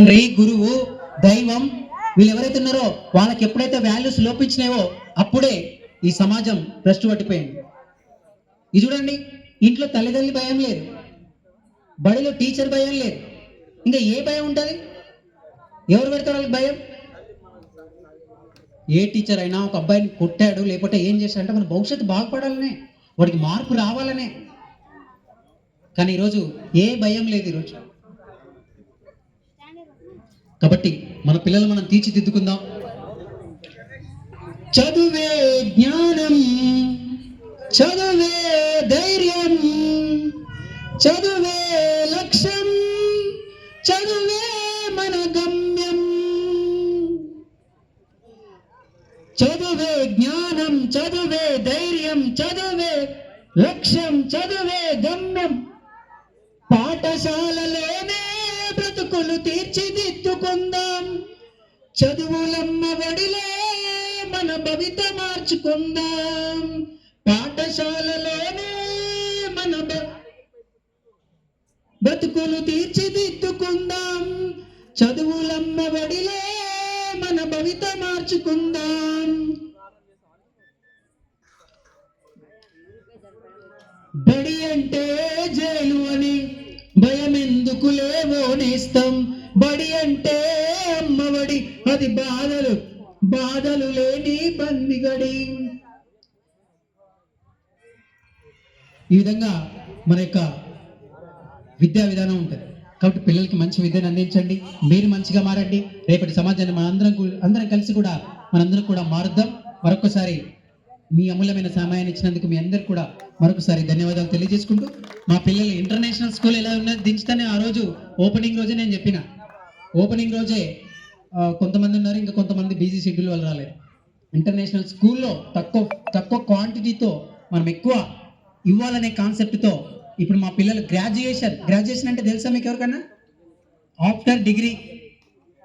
తండ్రి గురువు దైవం వీళ్ళు ఎవరైతే ఉన్నారో వాళ్ళకి ఎప్పుడైతే వాల్యూస్ లోపించినాయో అప్పుడే ఈ సమాజం భ్రష్టు పట్టిపోయింది ఇది చూడండి ఇంట్లో తల్లిదండ్రుల భయం లేదు బడిలో టీచర్ భయం లేదు. ఇంకా ఏ భయం ఉంటుంది? ఎవరు పెడతారు వాళ్ళకి భయం? ఏ టీచర్ అయినా ఒక అబ్బాయిని కొట్టాడు లేకపోతే ఏం చేశాడంటే మన భవిష్యత్తు బాగుపడాలనే వాడికి మార్పు రావాలనే. కానీ ఈరోజు ఏ భయం లేదు ఈరోజు. కాబట్టి మన పిల్లలు మనం తీర్చిదిద్దుకుందాం. చదువే జ్ఞానం చదువే ధైర్యం చదువే లక్ష్యం చదువే మన గమ్యం. చదువే జ్ఞానం చదువే ధైర్యం చదువే లక్ష్యం చదువే గమ్యం. పాఠశాలలోనే బ్రతుకులు తీర్చిదిద్దుకుందాం. చదువులమ్మ వడిలో మన భవిత మార్చుకుందాం. పాఠశాలలోనే మన బతుకులు తీర్చిదిద్దుకుందాం. చదువులమ్మ వడిలో మన భవిత మార్చుకుందాం. బడి అంటే జైలు అని భయం ఎందుకు లేవో నేస్తం బడి అంటే అమ్మఒడి అది బాధలు. బాధలు లేని బందిగడి. ఈ విధంగా మన యొక్క విద్యా విధానం ఉంటుంది. కాబట్టి పిల్లలకి మంచి విద్యను అందించండి. మీరు మంచిగా మారండి. రేపటి సమాజాన్ని మన అందరం అందరం కలిసి కూడా మనందరం కూడా మారుద్దాం. మరొకసారి మీ అమూల్యమైన సమయాన్ని ఇచ్చినందుకు మీ అందరికి కూడా మరొకసారి ధన్యవాదాలు తెలియజేసుకుంటూ మా పిల్లలు ఇంటర్నేషనల్ స్కూల్ ఎలా ఉన్నది దించుతానే ఆ రోజు ఓపెనింగ్ రోజే నేను చెప్పిన. ఓపెనింగ్ రోజే కొంతమంది ఉన్నారు ఇంకా కొంతమంది బిజీ షెడ్యూల్ వాళ్ళు రాలేదు. ఇంటర్నేషనల్ స్కూల్లో తక్కువ తక్కువ క్వాంటిటీతో మనం ఎక్కువ ఇవ్వాలనే కాన్సెప్ట్తో ఇప్పుడు మా పిల్లలు గ్రాడ్యుయేషన్ గ్రాడ్యుయేషన్ అంటే తెలుసా మీకు ఎవరికన్నా? ఆఫ్టర్ డిగ్రీ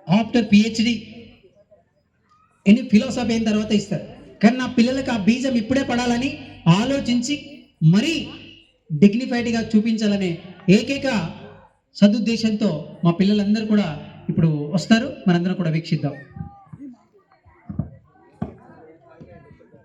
ఆఫ్టర్ పిహెచ్డి ఎన్ని ఫిలాసఫీ అయిన తర్వాత ఇస్తారు. కానీ నా పిల్లలకు ఆ బీజం ఇప్పుడే పడాలని ఆలోచించి మరీ డిగ్నిఫైడ్గా చూపించాలనే ఏకైక సదుద్దేశంతో మా పిల్లలందరూ కూడా ఇప్పుడు వస్తారు. మనందరం కూడా వీక్షిద్దాం.